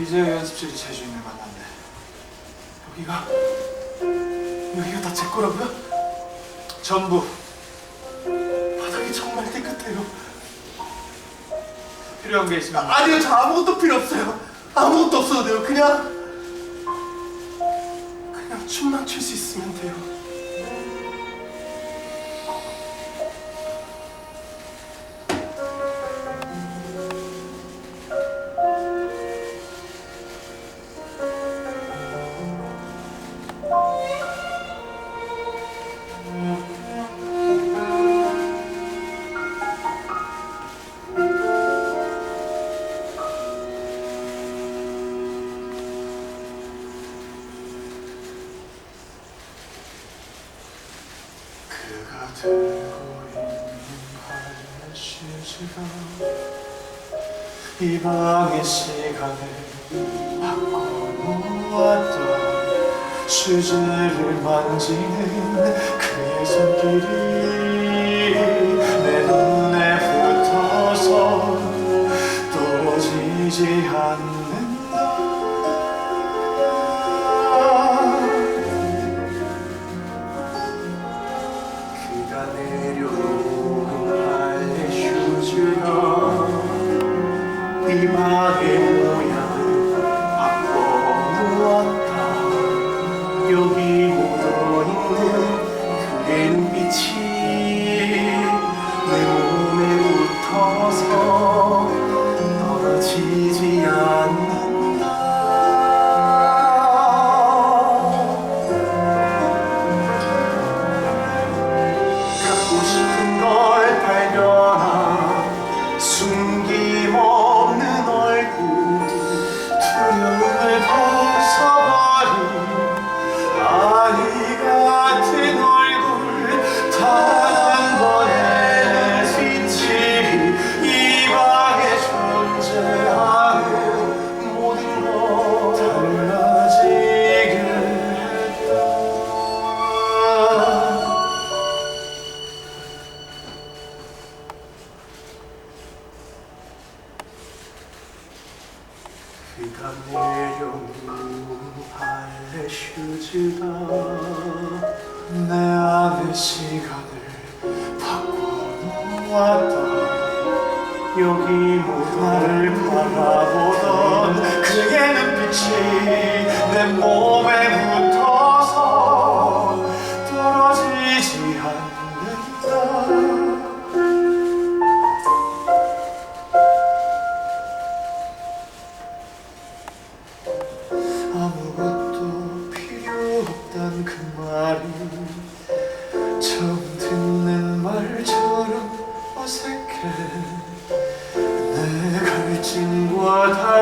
이제 연습실 제주인을 만났네. 여기가 여기가 다 제 거라고요? 전부 바닥이 정말 깨끗해요. 필요한 게 있으면 아니요, 저 아무것도 필요 없어요. 아무것도 없어도 돼요. 그냥 그냥 춤만 출 수 있으면 돼요. 그가 들고 있는 발레시즈가 이 방의 시간을 바꿔놓았던 슈즈를 만지는 그의 손길이 그가 내 영혼을 휴지다 내 안의 시간을 바꿔놓았다. 여기 문화를 바라보던 그의 눈빛이 내 몸에 붙어서 떨어지지 않는다. 어색해. 내 갈증과 다